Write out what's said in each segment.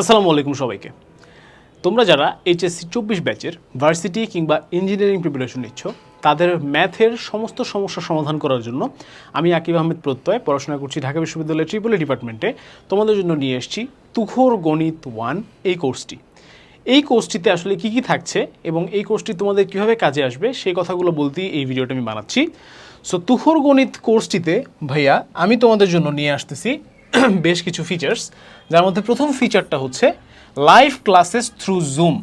আসসালামু আলাইকুম সবাইকে। তোমরা যারা এইচএসসি চব্বিশ ব্যাচের ভার্সিটি কিংবা ইঞ্জিনিয়ারিং প্রিপারেশন নিচ্ছ, তাদের ম্যাথের সমস্ত সমস্যা সমাধান করার জন্য আমি আকিব আহমেদ প্রত্যয় পড়াশোনা করছি ঢাকা বিশ্ববিদ্যালয়ের ট্রিপল ডিপার্টমেন্টে তোমাদের জন্য নিয়ে এসেছি তুখোর গণিত ওয়ান এই কোর্সটি এই কোর্সটিতে আসলে কি কি থাকছে এবং এই কোর্সটি তোমাদের কীভাবে কাজে আসবে, সেই কথাগুলো বলতেই এই ভিডিওটা আমি বানাচ্ছি। সো তুখোর গণিত কোর্সটিতে ভাইয়া আমি তোমাদের জন্য নিয়ে আসতেছি বেশ কিছু ফিচার্স যার মধ্যে প্রথম ফিচারটা হচ্ছে লাইভ ক্লাসেস থ্রু জুম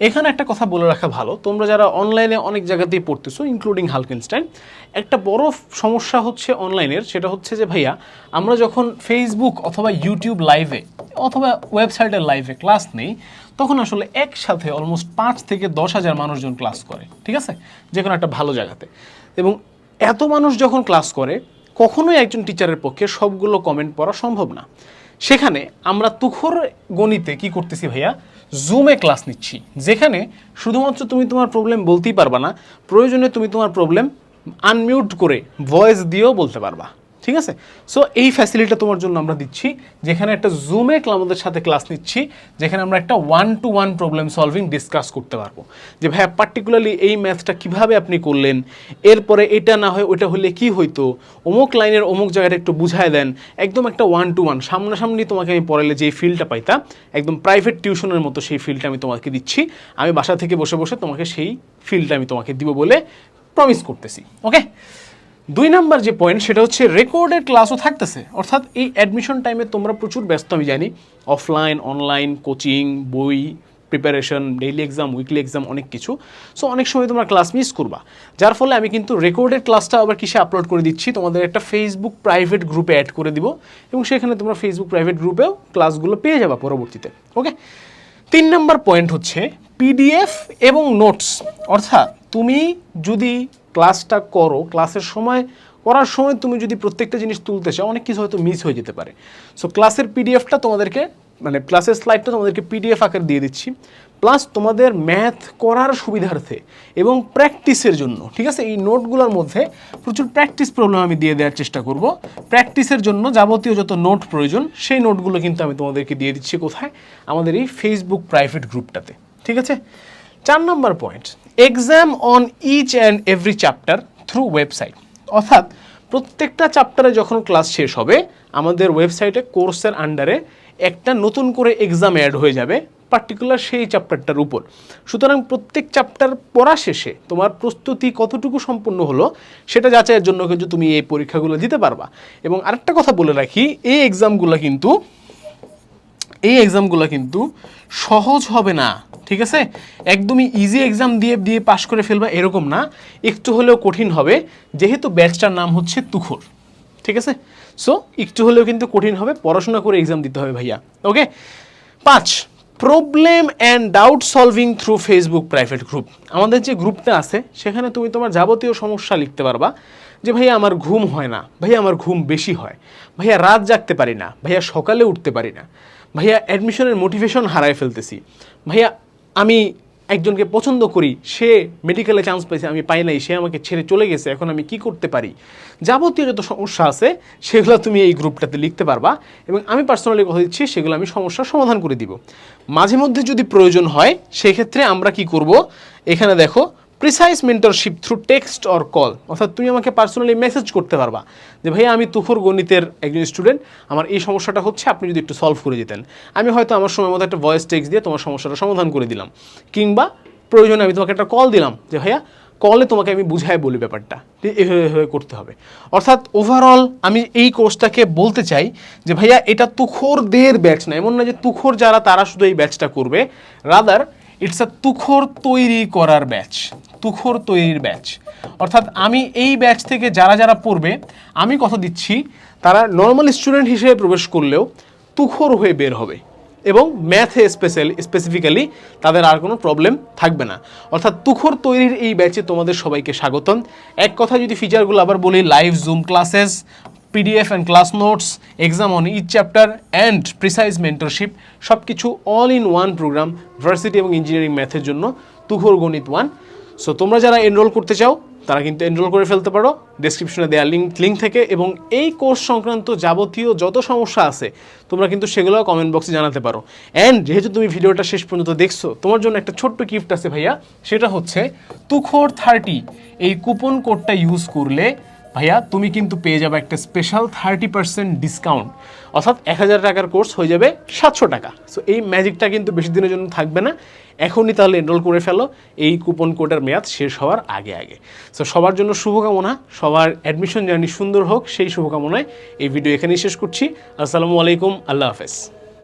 এখানে একটা কথা বলে রাখা ভালো, তোমরা যারা অনলাইনে অনেক জায়গাতেই পড়তেছো ইনক্লুডিং হালকিনস্টাইন একটা বড় সমস্যা হচ্ছে অনলাইনের সেটা হচ্ছে যে ভাইয়া, আমরা যখন ফেসবুক অথবা ইউটিউব লাইভে অথবা ওয়েবসাইটের লাইভে ক্লাস নেই, তখন আসলে একসাথে অলমোস্ট পাঁচ থেকে দশ হাজার মানুষজন ক্লাস করে, ঠিক আছে? যে কোনো একটা ভালো জায়গাতে। এবং এত মানুষ যখন ক্লাস করে কখনোই একজন টিচারের পক্ষে সবগুলো কমেন্ট পড়া সম্ভব না। সেখানে আমরা তুখর গণিতে কি করতেছি ভাইয়া? জুমে ক্লাস নিচ্ছি। যেখানে শুধুমাত্র তুমি তোমার প্রবলেম বলতেই পারবা না, প্রয়োজনে তুমি তোমার প্রবলেম আনমিউট করে ভয়েস দিয়েও বলতে পারবা। ঠিক আছে? সো এই ফ্যাসিলিটিটা তোমার জন্য আমরা দিচ্ছি। যেখানে একটা জুমে আমাদের সাথে ক্লাস নিচ্ছি, যেখানে আমরা একটা one two one problem solving discuss করতে পারব। যে ভাইয়া পার্টিকুলারলি এই ম্যাথটা কীভাবে আপনি করলেন? এরপরে এটা না হয় ওইটা হলে কি হইতো? অমুক লাইনের অমুক জায়গাটা একটু বুঝায় দেন। একদম একটা ওয়ান টু ওয়ান সামনাসামনি তোমাকে আমি পড়ালে যে ফিলটা পাইতাম, একদম প্রাইভেট টিউশনের মতো সেই ফিলটা আমি তোমাকে দিচ্ছি। আমি বাসা থেকে বসে বসে তোমাকে সেই ফিলটা আমি তোমাকে দিব বলে প্রমিস করতেছি ওকে দুই নাম্বার যে পয়েন্ট সেটা হচ্ছে রেকর্ডের ক্লাসও থাকতেছে। অর্থাৎ এই অ্যাডমিশন টাইমে তোমরা প্রচুর ব্যস্ত, আমি জানি। অফলাইন অনলাইন কোচিং বই preparation daily exam weekly exam অনেক কিছু। সো অনেক সময় তোমরা ক্লাস মিস করবা। যার ফলে আমি কিন্তু রেকর্ডেড ক্লাসটা আবার কিসে আপলোড করে দিচ্ছি? তোমাদের একটা ফেসবুক প্রাইভেট গ্রুপে অ্যাড করে দিব এবং সেখানে তোমরা ফেসবুক প্রাইভেট গ্রুপেও ক্লাসগুলো পেয়ে যাবা পরবর্তীতে। ওকে তিন নম্বর পয়েন্ট হচ্ছে পিডিএফ এবং নোটস অর্থাৎ তুমি যদি ক্লাসটা করো ক্লাসের সময় করার সময় তুমি যদি প্রত্যেকটা জিনিস তুলতে চাও, অনেক কিছু হয়তো মিস হয়ে যেতে পারে। সো ক্লাসের পিডিএফটা তোমাদেরকে মানে ক্লাসের স্লাইডটা তোমাদেরকে পিডিএফ আকার দিয়ে দিচ্ছি। প্লাস তোমাদের ম্যাথ করার সুবিধার্থে এবং প্র্যাকটিসের জন্য, ঠিক আছে? এই নোটগুলোর মধ্যে প্রচুর প্র্যাকটিস প্রবলেম আমি দিয়ে দেওয়ার চেষ্টা করব। প্র্যাকটিসের জন্য যাবতীয় যত নোট প্রয়োজন, সেই নোটগুলো কিন্তু আমি তোমাদেরকে দিয়ে দিচ্ছি কোথায়? আমাদের এই ফেসবুক প্রাইভেট গ্রুপটাতে ঠিক আছে? চার নম্বর point exam on each and every chapter through website অর্থাৎ প্রত্যেকটা চ্যাপ্টারে যখন ক্লাস শেষ হবে, আমাদের ওয়েবসাইটে কোর্সের আন্ডারে একটা নতুন করে এক্সাম অ্যাড হয়ে যাবে পার্টিকুলার সেই চ্যাপ্টারটার উপর। সুতরাং প্রত্যেক চ্যাপ্টার পড়া শেষে তোমার প্রস্তুতি কতটুকু সম্পূর্ণ হলো, সেটা যাচাইয়ের জন্য কিন্তু তুমি এই পরীক্ষাগুলো দিতে পারবা। এবং আরেকটা কথা বলে রাখি, এই এক্সামগুলো কিন্তু এই এক্সামগুলো কিন্তু সহজ হবে না, ঠিক আছে? একদমই ইজি এক্সাম দিয়ে দিয়ে পাশ করে ফেলবা এরকম না। একটু হলেও কঠিন হবে, যেহেতু ব্যাচটার নাম হচ্ছে তুখর, ঠিক আছে? সো একটু হলেও কিন্তু কঠিন হবে, পড়াশোনা করে এক্সাম দিতে হবে ভাইয়া ওকে পাঁচ problem and doubt solving through Facebook private group আমাদের যে গ্রুপটা আছে, সেখানে তুমি তোমার যাবতীয় সমস্যা লিখতে পারবা যে, ভাইয়া, আমার ঘুম হয় না, ভাইয়া, আমার ঘুম বেশি হয়, ভাইয়া, রাত জাগতে পারি না, ভাইয়া, সকালে উঠতে পারি না। ভাইয়া অ্যাডমিশনের মোটিভেশন হারায় ফেলতেছি। ভাইয়া, আমি একজনকে পছন্দ করি, সে মেডিকেলে চান্স পাইছে, আমি পাই নাই, সে আমাকে ছেড়ে চলে গেছে, এখন আমি কি করতে পারি? যাবতীয় যত সমস্যা আছে, সেগুলো তুমি এই গ্রুপটাতে লিখতে পারবা এবং আমি পার্সোনালি কথা দিচ্ছি, সেগুলো আমি সমস্যার সমাধান করে দিব। মাঝে মধ্যে যদি প্রয়োজন হয়, সেক্ষেত্রে আমরা কি করব? এখানে দেখো precise mentorship through text or call অর্থাৎ তুমি আমাকে পার্সোনালি মেসেজ করতে পারবা যে, ভাইয়া, আমি তুখর গণিতের একজন স্টুডেন্ট আমার এই সমস্যাটা হচ্ছে, আপনি যদি একটু সলভ করে দিতেন। আমি হয়তো আমার সময় মতো একটা ভয়েস টেক্সট দিয়ে তোমার সমস্যাটা সমাধান করে দিলাম। কিংবা প্রয়োজনে আমি তোমাকে একটা কল দিলাম যে, ভাইয়া কলে তোমাকে আমি বুঝাই বলি ব্যাপারটা। এভাবে এভাবে করতে হবে। অর্থাৎ ওভারঅল আমি এই কোর্সটাকে বলতে চাই যে, ভাইয়া, এটা তুখোরদের ব্যাচ না। এমন না যে, তুখোর যারা, তারা শুধু এই ব্যাচটা করবে। রাদার ইটস আ তুখোর তৈরি করার ব্যাচ তুখোর তৈরির ব্যাচ। অর্থাৎ আমি এই ব্যাচ থেকে যারা যারা পড়বে, আমি কথা দিচ্ছি, তারা নর্মাল স্টুডেন্ট হিসেবে প্রবেশ করলেও তুখোর হয়ে বের হবে এবং ম্যাথে স্পেশাল স্পেসিফিক্যালি তাদের আর কোনো প্রবলেম থাকবে না। অর্থাৎ তুখোর তৈরির এই ব্যাচে তোমাদের সবাইকে স্বাগতম। এক কথা যদি ফিচারগুলো আবার বলি live Zoom classes PDF and class notes exam on each chapter and precise mentorship সব কিছু all in one program varsity এবং ইঞ্জিনিয়ারিং ম্যাথের জন্য তুখোর গণিত ওয়ান সো তোমরা যারা এনরোল করতে চাও, তারা কিন্তু এনরোল করে ফেলতে পারো। ডিসক্রিপশনে দেওয়া লিঙ্ক লিঙ্ক থেকে এবং এই কোর্স সংক্রান্ত যাবতীয় যত সমস্যা আছে, তোমরা কিন্তু সেগুলো কমেন্ট বক্সে জানাতে পারো। অ্যান্ড যেহেতু তুমি ভিডিওটা শেষ পর্যন্ত দেখছ, তোমার জন্য একটা ছোট্ট গিফট আছে ভাইয়া। সেটা হচ্ছে তুখোর থার্টি এই কুপন কোডটা ইউজ করলে ভাইয়া, তুমি কিন্তু পেয়ে যাবে একটা স্পেশাল থার্টি পার্সেন্ট ডিসকাউন্ট অর্থাৎ এক হাজার টাকার কোর্স হয়ে যাবে সাতশো টাকা। সো এই ম্যাজিকটা কিন্তু বেশি দিনের জন্য থাকবে না। এখনই তাহলে এনরোল করে ফেলো। এই কুপন কোডের মেয়াদ শেষ হওয়ার আগে আগে। সো সবার জন্য শুভকামনা। সবার অ্যাডমিশন জার্নি সুন্দর হোক। সেই শুভকামনায় এই ভিডিও এখানেই শেষ করছি। আসসালামু আলাইকুম। আল্লাহ হাফেজ।